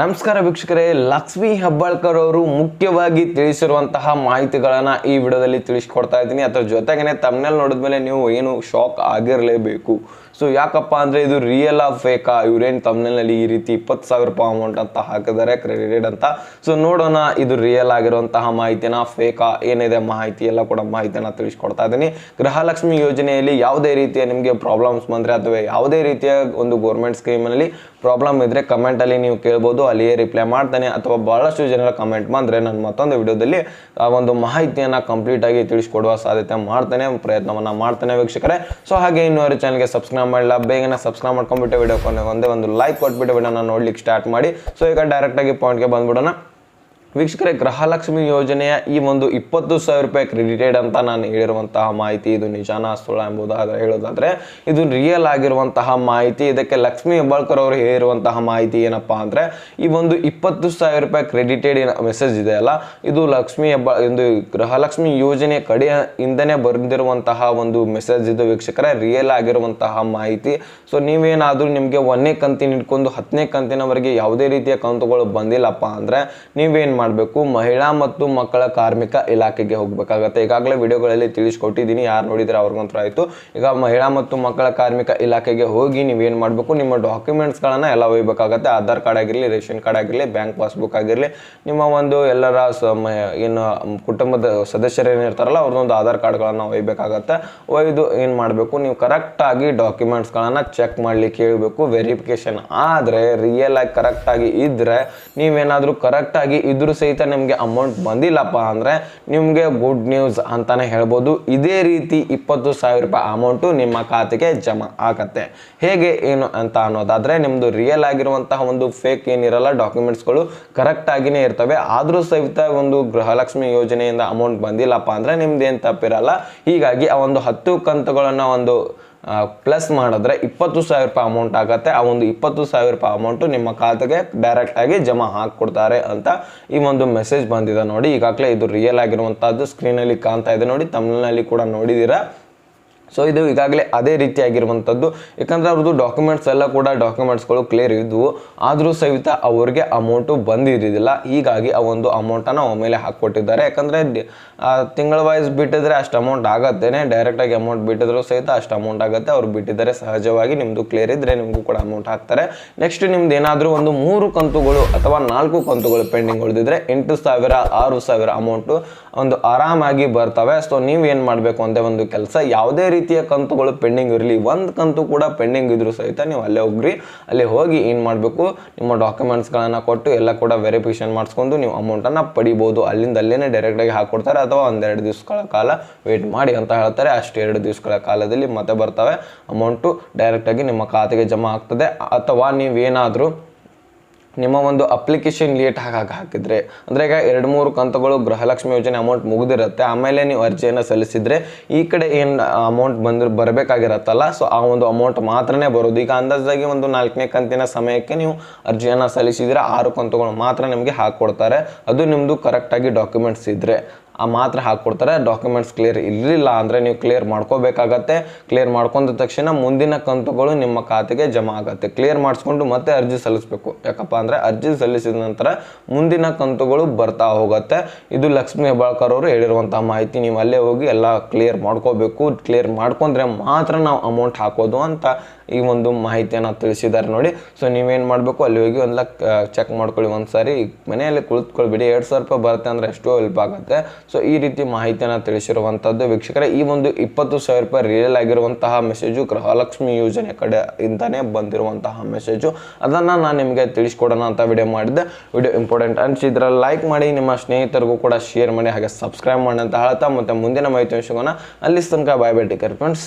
ನಮಸ್ಕಾರ ವೀಕ್ಷಕರೇ, ಲಕ್ಷ್ಮಿ ಹೆಬ್ಬಾಳ್ಕರ್ ಅವರು ಮುಖ್ಯವಾಗಿ ತಿಳಿಸಿರುವಂತಹ ಮಾಹಿತಿಗಳನ್ನ ಈ ವಿಡಿಯೋದಲ್ಲಿ ತಿಳಿಸ್ಕೊಡ್ತಾ ಇದ್ದೀನಿ. ಅದರ ಜೊತೆಗೇನೆ ತಮ್ಮನಲ್ಲಿ ನೋಡಿದ್ಮೇಲೆ ನೀವು ಏನು ಶಾಕ್ ಆಗಿರಲೇಬೇಕು. ಸೊ ಯಾಕಪ್ಪ ಅಂದ್ರೆ ಇದು ರಿಯಲ್ ಆಫ್ ಫೇಕಾ ಇವ್ರೇನು ತಮ್ಮನಲ್ಲಿ ಈ ರೀತಿ ಇಪ್ಪತ್ತು ಸಾವಿರ ರೂಪಾಯಿ ಅಮೌಂಟ್ ಅಂತ ಹಾಕಿದ್ದಾರೆ ಕ್ರೆಡಿಟೆಡ್ ಅಂತ. ಸೊ ನೋಡೋಣ ಇದು ರಿಯಲ್ ಆಗಿರುವಂತಹ ಮಾಹಿತಿನ ಫೇಕಾ ಏನಿದೆ ಮಾಹಿತಿ ಎಲ್ಲ ಕೂಡ ಮಾಹಿತಿನ ತಿಳಿಸ್ಕೊಡ್ತಾ ಇದ್ದೀನಿ. ಗೃಹಲಕ್ಷ್ಮಿ ಯೋಜನೆಯಲ್ಲಿ ಯಾವುದೇ ರೀತಿಯ ನಿಮಗೆ ಪ್ರಾಬ್ಲಮ್ಸ್ ಬಂದರೆ ಅಥವಾ ಯಾವುದೇ ರೀತಿಯ ಒಂದು ಗೌರ್ಮೆಂಟ್ ಸ್ಕೀಮಲ್ಲಿ ಪ್ರಾಬ್ಲಮ್ ಇದ್ರೆ ಕಮೆಂಟಲ್ಲಿ ನೀವು ಕೇಳ್ಬೋದು. ಅಲ್ಲಿಯೇ ರಿಪ್ಲೈ ಮಾಡ್ತಾನೆ ಅಥವಾ ಬಹಳಷ್ಟು ಜನರ ಕಮೆಂಟ್ ಬಂದರೆ ನಾನು ಮತ್ತೊಂದು ವಿಡಿಯೋದಲ್ಲಿ, ಆ, ಒಂದು ಮಾಹಿತಿಯನ್ನು ಕಂಪ್ಲೀಟ್ ಆಗಿ ತಿಳಿಸ್ಕೊಡುವ ಸಾಧ್ಯತೆ ಮಾಡ್ತಾನೆ, ಪ್ರಯತ್ನವನ್ನು ಮಾಡ್ತಾನೆ ವೀಕ್ಷಕರೇ. ಸೊ ಹಾಗೆ ಇನ್ನೂ ಚಾನಲ್ಗೆ ಸಬ್ಸ್ಕ್ರೈಬ್ ಮಾಡಿಲ್ಲ ಬೇಗನೆ ಸಬ್ಸ್ಕ್ರೈಬ್ ಮಾಡ್ಕೊಂಡ್ಬಿಟ್ಟು ವಿಡಿಯೋ ಒಂದೇ ಒಂದು ಲೈಕ್ ಕೊಟ್ಬಿಟ್ಟು ವಿಡಿಯೋನ ನೋಡ್ಲಿಕ್ಕೆ ಸ್ಟಾರ್ಟ್ ಮಾಡಿ. ಸೊ ಈಗ ಡೈರೆಕ್ಟಾಗಿ ಪಾಯಿಂಟ್ಗೆ ಬಂದ್ಬಿಡೋಣ. ವೀಕ್ಷಕರೇ, ಗೃಹಲಕ್ಷ್ಮಿ ಯೋಜನೆಯ ಈ ಒಂದು ಇಪ್ಪತ್ತು ಸಾವಿರ ರೂಪಾಯಿ ಕ್ರೆಡಿಟೆಡ್ ಅಂತ ನಾನು ಹೇಳಿರುವಂತಹ ಮಾಹಿತಿ ಇದು ನಿಜಾನ ಸುಳ್ಳ ಎಂಬುದಾದ್ರೆ ಹೇಳೋದಾದ್ರೆ, ಇದು ರಿಯಲ್ ಆಗಿರುವಂತಹ ಮಾಹಿತಿ. ಇದಕ್ಕೆ ಲಕ್ಷ್ಮಿ ಹೆಬ್ಬಾಳ್ಕರ್ ಅವರು ಹೇಳಿರುವಂತಹ ಮಾಹಿತಿ ಏನಪ್ಪಾ ಅಂದ್ರೆ, ಈ ಒಂದು ಇಪ್ಪತ್ತು ಸಾವಿರ ರೂಪಾಯಿ ಕ್ರೆಡಿಟೆಡ್ ಮೆಸೇಜ್ ಇದೆ ಅಲ್ಲ, ಇದು ಲಕ್ಷ್ಮಿ ಹೆಬ್ಬಾಳ್ ಒಂದು ಗೃಹಲಕ್ಷ್ಮಿ ಯೋಜನೆ ಕಡೆಯಿಂದನೇ ಬರೆದಿರುವಂತಹ ಒಂದು ಮೆಸೇಜ್ ಇದು ವೀಕ್ಷಕರೇ ರಿಯಲ್ ಆಗಿರುವಂತಹ ಮಾಹಿತಿ. ಸೊ ನೀವೇನಾದ್ರೂ ನಿಮಗೆ ಒಂದನೇ ಕಂತಿನ ಇಟ್ಕೊಂಡು ಹತ್ತನೇ ಕಂತಿನವರೆಗೆ ಯಾವುದೇ ರೀತಿಯ ಕಂತುಗಳು ಬಂದಿಲ್ಲಪ್ಪ ಅಂದ್ರೆ, ನೀವೇನ್ ಮಾಡಬೇಕು. ಮಹಿಳಾ ಮತ್ತು ಮಕ್ಕಳ ಕಾರ್ಮಿಕ ಇಲಾಖೆಗೆ ಹೋಗಬೇಕಾಗತ್ತೆ. ಈಗಾಗಲೇ ವಿಡಿಯೋಗಳಲ್ಲಿ ತಿಳಿಸ್ಕೊಟ್ಟಿದ್ದೀನಿ. ಯಾರು ನೋಡಿದರೆ ಅವ್ರಿಗಂತೂ ಆಯಿತು. ಈಗ ಮಹಿಳಾ ಮತ್ತು ಮಕ್ಕಳ ಕಾರ್ಮಿಕ ಇಲಾಖೆಗೆ ಹೋಗಿ ನೀವೇನು ಮಾಡಬೇಕು? ನಿಮ್ಮ ಡಾಕ್ಯುಮೆಂಟ್ಸ್ಗಳನ್ನು ಎಲ್ಲ ಒಯ್ಬೇಕಾಗತ್ತೆ. ಆಧಾರ್ ಕಾರ್ಡ್ ಆಗಿರಲಿ, ರೇಷನ್ ಕಾರ್ಡ್ ಆಗಿರಲಿ, ಬ್ಯಾಂಕ್ ಪಾಸ್ಬುಕ್ ಆಗಿರಲಿ. ನಿಮ್ಮ ಒಂದು ಎಲ್ಲರ ಏನು ಕುಟುಂಬದ ಸದಸ್ಯರು ಏನಿರ್ತಾರಲ್ಲ ಅವ್ರದ್ದೊಂದು ಆಧಾರ್ ಕಾರ್ಡ್ಗಳನ್ನು ಒಯ್ಯಬೇಕಾಗತ್ತೆ ಒಯ್ದು ಏನು ಮಾಡಬೇಕು? ನೀವು ಕರೆಕ್ಟಾಗಿ ಡಾಕ್ಯುಮೆಂಟ್ಸ್ಗಳನ್ನು ಚೆಕ್ ಮಾಡ್ಲಿ ಕೇಳಬೇಕು ವೆರಿಫಿಕೇಶನ್ ಆದರೆ, ರಿಯಲ್ ಆಗಿ ಕರೆಕ್ಟಾಗಿ ಇದ್ದರೆ ನೀವೇನಾದರೂ ಕರೆಕ್ಟಾಗಿ ಇದ್ರೂ ಸಹಿತ ನಿಮಗೆ ಅಮೌಂಟ್ ಬಂದಿಲ್ಲಪ್ಪ ಅಂದರೆ ನಿಮಗೆ ಗುಡ್ ನ್ಯೂಸ್ ಅಂತಲೇ ಹೇಳ್ಬೋದು. ಇದೇ ರೀತಿ ಇಪ್ಪತ್ತು ಸಾವಿರ ರೂಪಾಯಿ ಅಮೌಂಟು ನಿಮ್ಮ ಖಾತೆಗೆ ಜಮಾ ಆಗತ್ತೆ. ಹೇಗೆ, ಏನು ಅಂತ ಅನ್ನೋದಾದರೆ ನಿಮ್ಮದು ರಿಯಲ್ ಆಗಿರುವಂತಹ ಒಂದು ಫೇಕ್ ಏನಿರಲ್ಲ ಡಾಕ್ಯುಮೆಂಟ್ಸ್ಗಳು ಕರೆಕ್ಟ್ ಆಗಿನೇ ಇರ್ತವೆ. ಆದರೂ ಸಹಿತ ಒಂದು ಗೃಹಲಕ್ಷ್ಮಿ ಯೋಜನೆಯಿಂದ ಅಮೌಂಟ್ ಬಂದಿಲ್ಲಪ್ಪ ಅಂದರೆ ನಿಮ್ದು ಏನು ತಪ್ಪಿರಲ್ಲ. ಹೀಗಾಗಿ ಆ ಒಂದು ಹತ್ತು ಕಂತುಗಳನ್ನು ಒಂದು ಪ್ಲಸ್ ಮಾಡಿದ್ರೆ ಇಪ್ಪತ್ತು ಸಾವಿರ ರೂಪಾಯಿ ಅಮೌಂಟ್ ಆಗುತ್ತೆ. ಆ ಒಂದು ಇಪ್ಪತ್ತು ಸಾವಿರ ರೂಪಾಯಿ ಅಮೌಂಟು ನಿಮ್ಮ ಖಾತೆಗೆ ಡೈರೆಕ್ಟ್ ಆಗಿ ಜಮಾ ಹಾಕ್ಕೊಡ್ತಾರೆ ಅಂತ ಈ ಒಂದು ಮೆಸೇಜ್ ಬಂದಿದೆ ನೋಡಿ. ಈಗಾಗಲೇ ಇದು ರಿಯಲ್ ಆಗಿರುವಂಥದ್ದು ಸ್ಕ್ರೀನಲ್ಲಿ ಕಾಣ್ತಾ ಇದೆ ನೋಡಿ. ತಮಿಳ್ನಲ್ಲಿ ಕೂಡ ನೋಡಿದ್ದೀರಾ. ಸೊ ಇದು ಈಗಾಗಲೇ ಅದೇ ರೀತಿಯಾಗಿರುವಂಥದ್ದು. ಯಾಕಂದರೆ ಅವ್ರದ್ದು ಡಾಕ್ಯುಮೆಂಟ್ಸ್ ಎಲ್ಲ ಕೂಡ ಡಾಕ್ಯುಮೆಂಟ್ಸ್ಗಳು ಕ್ಲಿಯರ್ ಇದ್ದವು ಆದರೂ ಸಹಿತ ಅವ್ರಿಗೆ ಅಮೌಂಟು ಬಂದಿರಲಿಲ್ಲ. ಹೀಗಾಗಿ ಆ ಒಂದು ಅಮೌಂಟನ್ನು ಒಮ್ಮೆಲೆ ಹಾಕ್ಕೊಟ್ಟಿದ್ದಾರೆ. ಯಾಕಂದರೆ ತಿಂಗಳ ವೈಸ್ ಬಿಟ್ಟಿದ್ರೆ ಅಷ್ಟು ಅಮೌಂಟ್ ಆಗತ್ತೇನೆ. ಡೈರೆಕ್ಟಾಗಿ ಅಮೌಂಟ್ ಬಿಟ್ಟಿದ್ರು ಸಹಿತ ಅಷ್ಟು ಅಮೌಂಟ್ ಆಗುತ್ತೆ. ಅವ್ರು ಬಿಟ್ಟಿದ್ದಾರೆ ಸಹಜವಾಗಿ. ನಿಮ್ಮದು ಕ್ಲಿಯರ್ ಇದ್ದರೆ ನಿಮಗೂ ಕೂಡ ಅಮೌಂಟ್ ಹಾಕ್ತಾರೆ. ನೆಕ್ಸ್ಟ್ ನಿಮ್ದು ಏನಾದರೂ ಒಂದು ಮೂರು ಕಂತುಗಳು ಅಥವಾ ನಾಲ್ಕು ಕಂತುಗಳು ಪೆಂಡಿಂಗ್ ಉಳಿದಿದ್ರೆ ಎಂಟು ಸಾವಿರ, ಆರು ಸಾವಿರ ಅಮೌಂಟು ಒಂದು ಆರಾಮಾಗಿ ಬರ್ತವೆ. ಸೊ ನೀವು ಏನು ಮಾಡಬೇಕು ಅಂತ ಒಂದು ಕೆಲಸ ಯಾವುದೇ ರೀತಿಯ ಕಂತುಗಳು ಪೆಂಡಿಂಗ್ ಇರಲಿ, ಒಂದು ಕಂತು ಕೂಡ ಪೆಂಡಿಂಗ್ ಇದ್ರೂ ಸಹಿತ ನೀವು ಅಲ್ಲೇ ಹೋಗ್ರಿ ಅಲ್ಲಿ ಹೋಗಿ ಏನು ಮಾಡಬೇಕು, ನಿಮ್ಮ ಡಾಕ್ಯುಮೆಂಟ್ಸ್ಗಳನ್ನು ಕೊಟ್ಟು ಎಲ್ಲ ಕೂಡ ವೆರಿಫಿಕೇಷನ್ ಮಾಡಿಸ್ಕೊಂಡು ನೀವು ಅಮೌಂಟನ್ನು ಪಡಿಬೋದು. ಅಲ್ಲಿಂದ ಅಲ್ಲೇ ಡೈರೆಕ್ಟಾಗಿ ಹಾಕ್ಕೊಡ್ತಾರೆ ಅಥವಾ ಒಂದೆರಡು ದಿವಸಗಳ ಕಾಲ ವೇಟ್ ಮಾಡಿ ಅಂತ ಹೇಳ್ತಾರೆ. ಅಷ್ಟು ಎರಡು ದಿವಸಗಳ ಕಾಲದಲ್ಲಿ ಮತ್ತೆ ಬರ್ತವೆ. ಅಮೌಂಟು ಡೈರೆಕ್ಟಾಗಿ ನಿಮ್ಮ ಖಾತೆಗೆ ಜಮಾ ಆಗ್ತದೆ. ಅಥವಾ ನೀವೇನಾದರೂ ನಿಮ್ಮ ಒಂದು ಅಪ್ಲಿಕೇಶನ್ ಲೇಟ್ ಹಾಕಿ ಹಾಕಿದ್ರೆ, ಅಂದರೆ ಈಗ ಎರಡು ಮೂರು ಕಂತುಗಳು ಗೃಹಲಕ್ಷ್ಮಿ ಯೋಜನೆ ಅಮೌಂಟ್ ಮುಗಿದಿರುತ್ತೆ, ಆಮೇಲೆ ನೀವು ಅರ್ಜಿಯನ್ನು ಸಲ್ಲಿಸಿದ್ರೆ ಈ ಕಡೆ ಏನು ಅಮೌಂಟ್ ಬಂದ್ರೆ ಬರಬೇಕಾಗಿರತ್ತಲ್ಲ ಸೊ ಆ ಒಂದು ಅಮೌಂಟ್ ಮಾತ್ರನೇ ಬರೋದು. ಈಗ ಅಂದಾಜಾಗಿ ಒಂದು ನಾಲ್ಕನೇ ಕಂತಿನ ಸಮಯಕ್ಕೆ ನೀವು ಅರ್ಜಿಯನ್ನು ಸಲ್ಲಿಸಿದರೆ ಆರು ಕಂತುಗಳು ಮಾತ್ರ ನಿಮಗೆ ಹಾಕ್ಕೊಡ್ತಾರೆ ಅದು ನಿಮ್ಮದು ಕರೆಕ್ಟಾಗಿ ಡಾಕ್ಯುಮೆಂಟ್ಸ್ ಇದ್ದರೆ ಮಾತ್ರ ಹಾಕ್ಕೊಡ್ತಾರೆ. ಡಾಕ್ಯುಮೆಂಟ್ಸ್ ಕ್ಲಿಯರ್ ಇರಲಿಲ್ಲ ಅಂದರೆ ನೀವು ಕ್ಲಿಯರ್ ಮಾಡ್ಕೋಬೇಕಾಗತ್ತೆ. ಕ್ಲಿಯರ್ ಮಾಡ್ಕೊಂಡ ತಕ್ಷಣ ಮುಂದಿನ ಕಂತುಗಳು ನಿಮ್ಮ ಖಾತೆಗೆ ಜಮಾ ಆಗುತ್ತೆ. ಕ್ಲಿಯರ್ ಮಾಡಿಸ್ಕೊಂಡು ಮತ್ತೆ ಅರ್ಜಿ ಸಲ್ಲಿಸಬೇಕು. ಯಾಕಪ್ಪ ಅಂದರೆ ಅರ್ಜಿ ಸಲ್ಲಿಸಿದ ನಂತರ ಮುಂದಿನ ಕಂತುಗಳು ಬರ್ತಾ ಹೋಗುತ್ತೆ. ಇದು ಲಕ್ಷ್ಮೀ ಹೆಬ್ಬಾಳ್ಕರ್ ಅವರು ಹೇಳಿರುವಂತಹ ಮಾಹಿತಿ. ನೀವು ಅಲ್ಲೇ ಹೋಗಿ ಎಲ್ಲ ಕ್ಲಿಯರ್ ಮಾಡ್ಕೋಬೇಕು. ಕ್ಲಿಯರ್ ಮಾಡ್ಕೊಂಡ್ರೆ ಮಾತ್ರ ನಾವು ಅಮೌಂಟ್ ಹಾಕೋದು ಅಂತ ಈ ಒಂದು ಮಾಹಿತಿಯನ್ನು ತಿಳಿಸಿದ್ದಾರೆ ನೋಡಿ. ಸೊ ನೀವೇನು ಮಾಡಬೇಕು? ಅಲ್ಲಿ ಹೋಗಿ ಒಂದು ಚೆಕ್ ಮಾಡ್ಕೊಳ್ಳಿ ಒಂದು ಸಾರಿ ಮನೆಯಲ್ಲಿ ಕುಳಿತುಕೊಳ್ಬಿಡಿ. ಎರಡು ಸಾವಿರ ರೂಪಾಯಿ ಬರುತ್ತೆ ಅಂದರೆ ಎಷ್ಟೋ ಹೆಲ್ಪ್ ಆಗುತ್ತೆ. ಸೊ ಈ ರೀತಿ ಮಾಹಿತಿಯನ್ನು ತಿಳಿಸಿರುವಂಥದ್ದು ವೀಕ್ಷಕರೇ, ಈ ಒಂದು ಇಪ್ಪತ್ತು ಸಾವಿರ ರೂಪಾಯಿ ರಿಯಲ್ ಆಗಿರುವಂತಹ ಮೆಸೇಜು ಗೃಹಲಕ್ಷ್ಮಿ ಯೋಜನೆ ಕಡೆ ಇಂದನೇ ಬಂದಿರುವಂತಹ ಮೆಸೇಜು ಅದನ್ನು ನಾನು ನಿಮಗೆ ತಿಳಿಸ್ಕೊಡೋಣ ಅಂತ ವಿಡಿಯೋ ಮಾಡಿದ್ದೆ. ವಿಡಿಯೋ ಇಂಪಾರ್ಟೆಂಟ್ ಅನಿಸಿದ್ರೆ ಲೈಕ್ ಮಾಡಿ, ನಿಮ್ಮ ಸ್ನೇಹಿತರಿಗೂ ಕೂಡ ಶೇರ್ ಮಾಡಿ, ಹಾಗೆ ಸಬ್ಸ್ಕ್ರೈಬ್ ಮಾಡಿ ಅಂತ ಹೇಳ್ತಾ, ಮತ್ತೆ ಮುಂದಿನ ಮಾಹಿತಿ ವಿಷಯನ ಅಲ್ಲಿ ತನಕ ಬಾಯ್ ಬೈ ಟೇಕರ್ ಫ್ರೆಂಡ್ಸ್